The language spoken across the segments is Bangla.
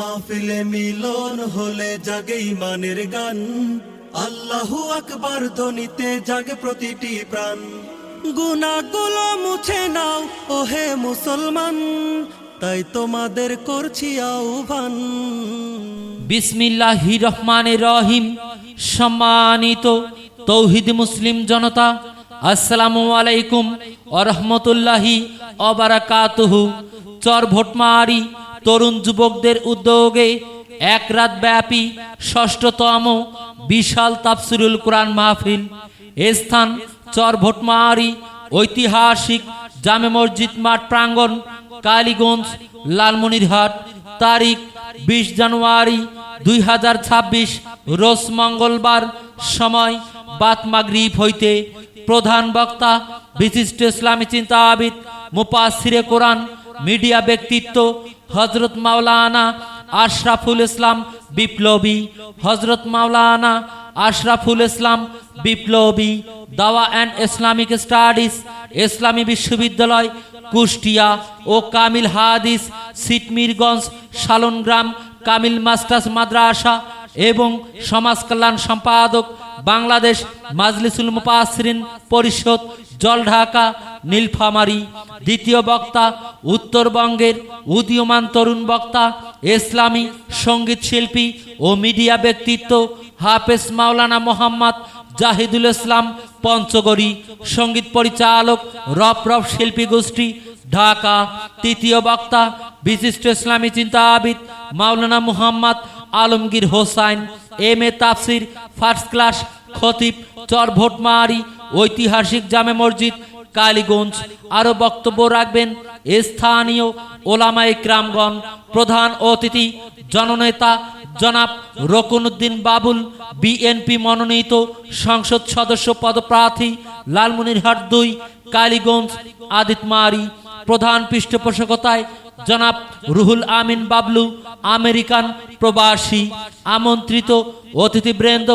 মাহফিলে মিলন হলে জাগে ইমানের গান। আল্লাহু আকবার ধ্বনিতে জাগে প্রতিটি প্রাণ। গুনাগুলো মুছে নাও, ওহে মুসলমান। তাই তোমাদের করছি আহ্বান। বিসমিল্লাহি রহমানের রহিম। সম্মানিত তৌহিদ মুসলিম জনতা, আসসালামু আলাইকুম আরহামতুল্লাহি অবারাকাতুহু চর ভোটমারি তরুণ যুবকদের উদ্যোগে এক রাত ব্যাপী ষষ্ঠতম বিশাল তাফসিরুল কোরআন মাহফিল। এ স্থান চর ভোটমারি ঐতিহাসিক জামে মসজিদ মাঠ প্রাঙ্গণ, কালীগঞ্জ, লালমনিরহাট। তারিখ বিশ জানুয়ারি দুই হাজার ছাব্বিশ, রোজ মঙ্গলবার সময় বাত মাগরিব হইতে প্রধান বক্তা বিশিষ্ট ইসলামী চিন্তাবিদ মুপাসিরে কোরআন, মিডিয়া ব্যক্তিত্ব হজরত মাওলানা আশরাফুল ইসলাম বিপ্লবী। হজরত মাওলানা আশরাফুল ইসলাম বিপ্লবী। দাওয়া অ্যান্ড ইসলামিক স্টাডিজ, ইসলামী বিশ্ববিদ্যালয়, কুষ্টিয়া ও কামিল হাদিস সিটমিরগঞ্জ শালনগ্রাম, কামিল মাস্টার্স মাদ্রাসা এবং সমাজ কল্যাণ সম্পাদক, বাংলাদেশ মাজলিসুল মুপাসরিন পরিষদ, জলঢাকা নীলফামারী, দ্বিতীয় বক্তা, উত্তরবঙ্গের উদীয়মান তরুণ বক্তা, ইসলামী সংগীত শিল্পী ও মিডিয়া ব্যক্তিত্ব হাফেজ মাওলানা মোহাম্মদ জাহিদুল ইসলাম পঞ্চগড়ি, সংগীত পরিচালক, রপ রপ শিল্পী গোষ্ঠী, ঢাকা, তৃতীয় বক্তা, বিশিষ্ট ইসলামী চিন্তাবিদ মাওলানা মুহাম্মদ আলমগীর হোসাইন, এম এ তাফসির, ফার্স্ট ক্লাস খতিব চর ভোটমারি ঐতিহাসিক জামে মসজিদ কালীগঞ্জ। আরও বক্তব্য রাখবেন স্থানীয় ওলামা ইকরামগণ, প্রধান অতিথি, জননেতা জনাব রকুনুদ্দিন বাবুল, বিএনপি মনোনীত সংসদ সদস্য পদপ্রার্থী লালমনিরহাট দুই, কালীগঞ্জ আদিতমারি, প্রধান পৃষ্ঠপোষকতায় জনাব রুহুল আমিন বাবলু, আমেরিকান প্রবাসী, আমন্ত্রিত অতিথিবৃন্দ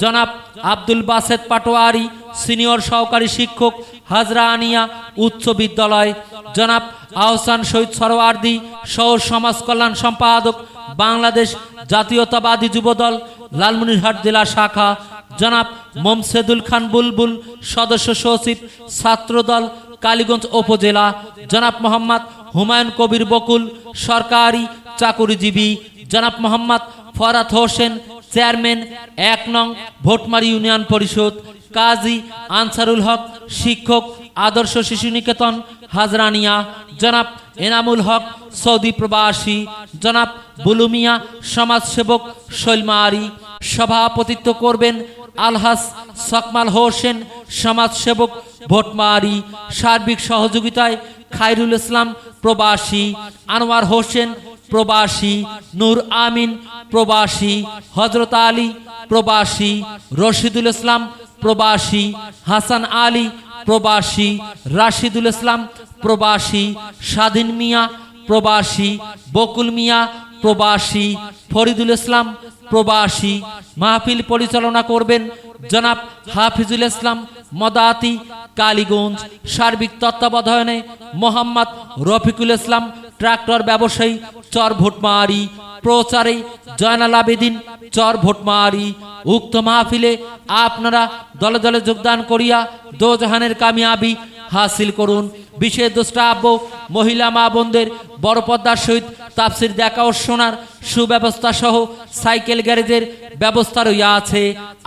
জনাব আব্দুল বাসেদ পাটোয়ারি, সিনিয়র সহকারী শিক্ষক, হাজরা আনিয়া উচ্চ বিদ্যালয়। জনাব আহসান শহীদ সরওয়ার্দি সহ সমাজ কল্যাণ সম্পাদক, বাংলাদেশ জাতীয়তাবাদী যুবদল, লালমনিরহাট জেলা শাখা। জনাব মোমসেদুল খান বুলবুল, সদস্য সচিব, ছাত্রদল, কালীগঞ্জ উপজেলা। জনাব মোহাম্মদ হুমায়ুন কবির বকুল, সরকারি চাকুরিজীবী। জনাব মোহাম্মদ ফরাত হোসেন চেয়ারম্যান, এক নং ভোটমারি ইউনিয়ন পরিষদ, কাজী আনসারুল হক, শিক্ষক, আদর্শ শিশু নিকেতন, হাজরানিয়া, জনাব এনামুল হক, সৌদি প্রবাসী, জনাব বুলুমিয়া, সমাজসেবক শৈলমারি সভাপতিত্ব করবেন আলহাস সকমাল হোসেন, সমাজসেবক ভোটমারি সার্বিক সহযোগিতায় খায়রুল ইসলাম প্রবাসী, আনোয়ার হোসেন প্রবাসী, নূর আমিন প্রবাসী হজরত আলী, প্রবাসী রশিদুল ইসলাম, প্রবাসী হাসান আলী, প্রবাসী রাশিদুল ইসলাম, প্রবাসী স্বাধীন মিয়া, প্রবাসী বকুল মিয়া, প্রবাসী ফরিদুল ইসলাম, প্রবাসী মাহফিল পরিচালনা করবেন জনাব হাফিজুল ইসলাম মদাতি, কালীগঞ্জ সার্বিক তত্ত্বাবধানে মোহাম্মদ রফিকুল ইসলাম, ট্রাক্টর ব্যবসায়ী চর ভোটমারি প্রচারে জয়নাল আবেদিন চর ভোটমারি, উক্ত মাহফিলে আপনারা দলে দলে যোগদান করিয়া দোজাহানের কামিয়াবি হাসিল করুন। বিশেষ দুষ্টাব্য মহিলা মা বোনদের বড় পদ্মার সহিত তাপসির দেখা ও শোনার সুব্যবস্থা সহ সাইকেল গ্যারেজের ব্যবস্থা রইয়া আছে।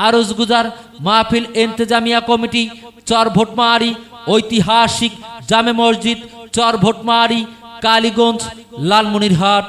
আরজ গুজার মাহফিল এন্তেজামিয়া কমিটি, চর ভোটমারি, ঐতিহাসিক জামে মসজিদ, চর ভোটমারি, কালীগঞ্জ, লালমনিরহাট।